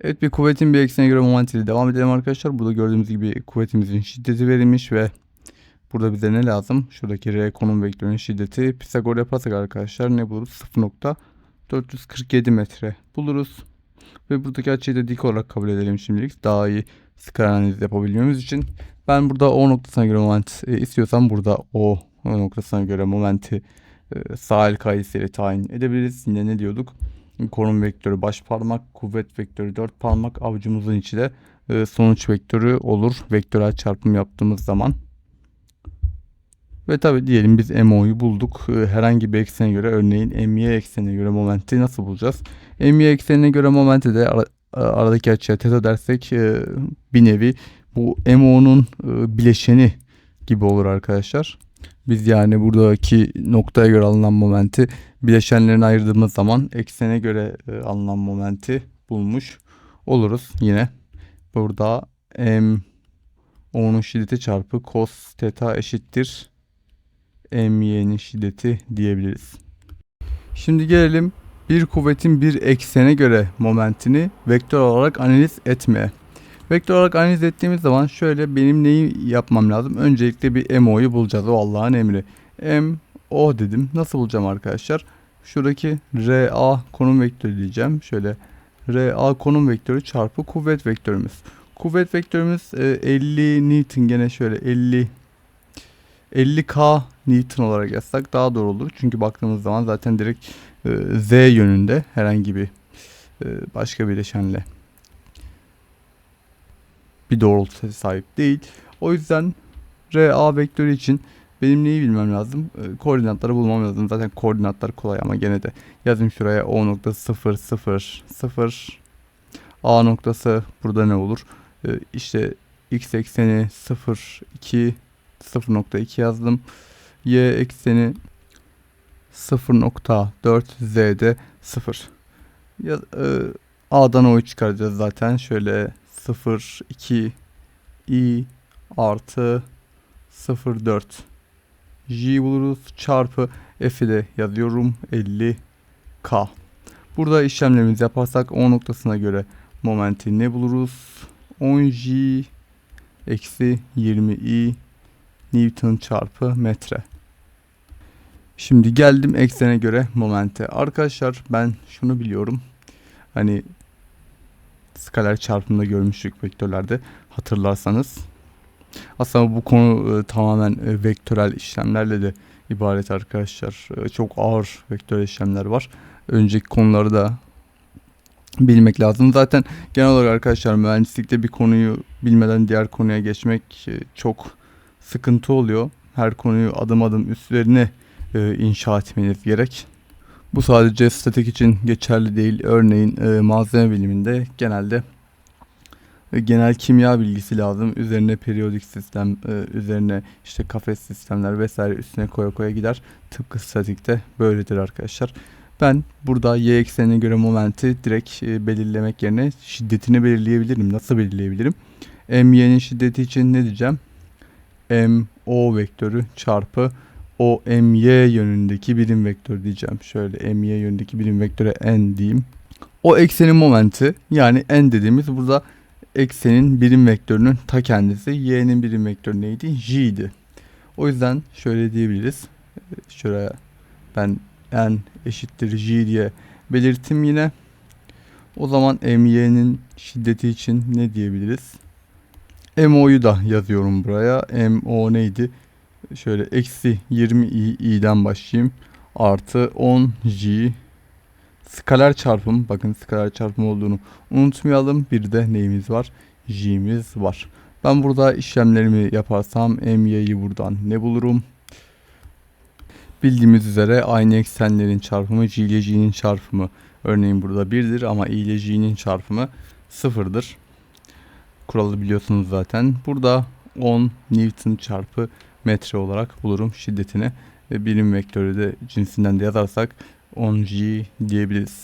Evet bir kuvvetin bir eksene göre momentiyle devam edelim arkadaşlar. Burada gördüğümüz gibi kuvvetimizin şiddeti verilmiş ve burada bize ne lazım? Şuradaki R konum vektörünün şiddeti Pisagor yaparsak arkadaşlar ne buluruz? 0.447 metre buluruz. Ve buradaki açıyı da dik olarak kabul edelim şimdilik. Daha iyi skala analiz yapabilmemiz için. Ben burada O noktasına göre moment e, istiyorsam burada O noktasına göre momenti e, sağ el kaidesiyle tayin edebiliriz. Yine ne diyorduk? Konum vektörü baş parmak, kuvvet vektörü dört parmak, avucumuzun içi de e, sonuç vektörü olur. Vektörel çarpım yaptığımız zaman. Ve tabi diyelim biz MO'yu bulduk. E, Herhangi bir eksene göre örneğin MY eksenine göre momenti nasıl bulacağız? MY eksenine göre momenti de ara- aradaki açıya teta dersek e, bir nevi bu MO'nun e, bileşeni gibi olur arkadaşlar. Biz yani buradaki noktaya göre alınan momenti bileşenlerini ayırdığımız zaman eksene göre e, alınan momenti bulmuş oluruz yine. Burada m o'nun şiddeti çarpı cos theta eşittir my'nin şiddeti diyebiliriz. Şimdi gelelim bir kuvvetin bir eksene göre momentini vektör olarak analiz etmeye. Vektör olarak analiz ettiğimiz zaman şöyle benim neyi yapmam lazım? Öncelikle bir MO'yu bulacağız. O Allah'ın emri. M O dedim. Nasıl bulacağım arkadaşlar? Şuradaki RA konum vektörü diyeceğim. Şöyle RA konum vektörü çarpı kuvvet vektörümüz. Kuvvet vektörümüz e, 50 Newton gene şöyle 50 50K Newton olarak yazsak daha doğru olur. Çünkü baktığımız zaman zaten direkt e, Z yönünde herhangi bir e, başka bileşenle bir doğrultuya sahip değil. O yüzden RA vektörü için benim neyi bilmem lazım? E, koordinatları bulmam lazım. Zaten koordinatlar kolay ama gene de yazayım şuraya O noktası 0 0 0 A noktası burada ne olur? E, işte x ekseni 0 2 0.2 yazdım. Y ekseni 0.4 Z'de 0. Ya, e, A'dan O'yu çıkaracağız zaten. Şöyle 0 2 i artı 0.4 j buluruz çarpı f'i de yazıyorum 50 k. Burada işlemlerimizi yaparsak O noktasına göre momenti ne buluruz? 10 j eksi 20 i Newton çarpı metre. Şimdi geldim eksene göre momente. Arkadaşlar ben şunu biliyorum. Hani skaler çarpımda görmüştük vektörlerde hatırlarsanız. Aslında bu konu e, tamamen e, vektörel işlemlerle de ibaret arkadaşlar. E, çok ağır vektörel işlemler var. Önceki konuları da bilmek lazım. Zaten genel olarak arkadaşlar mühendislikte bir konuyu bilmeden diğer konuya geçmek çok sıkıntı oluyor. Her konuyu adım adım üstlerine e, inşa etmeniz gerek. Bu sadece statik için geçerli değil. Örneğin e, malzeme biliminde genelde e, genel kimya bilgisi lazım. Üzerine periyodik sistem, e, üzerine işte kafes sistemler vesaire üstüne koya koya gider. Tıpkı statikte böyledir arkadaşlar. Ben burada y eksenine göre momenti direkt e, belirlemek yerine şiddetini belirleyebilirim. Nasıl belirleyebilirim? MY'nin şiddeti için ne diyeceğim? M O vektörü çarpı o MY yönündeki birim vektör diyeceğim. Şöyle MY yönündeki birim vektöre N diyeyim. O eksenin momenti yani N dediğimiz burada eksenin birim vektörünün ta kendisi. Y'nin birim vektörü neydi? J'ydi. O yüzden şöyle diyebiliriz. Şuraya ben N eşittir J diye belirttim yine. O zaman MY'nin şiddeti için ne diyebiliriz? MO'yu da yazıyorum buraya. MO neydi? Şöyle eksi 20 i, i'den başlayayım. Artı 10 j skaler çarpım. Bakın skaler çarpım olduğunu unutmayalım. Bir de neyimiz var? j'miz var. Ben burada işlemlerimi yaparsam m'yi buradan ne bulurum? Bildiğimiz üzere aynı eksenlerin çarpımı g ile j'nin çarpımı örneğin burada 1'dir ama i ile j'nin çarpımı 0'dır. Kuralı biliyorsunuz zaten. Burada 10 Newton çarpı metre olarak bulurum şiddetini. Ve birim vektörü de cinsinden de yazarsak 10G diyebiliriz.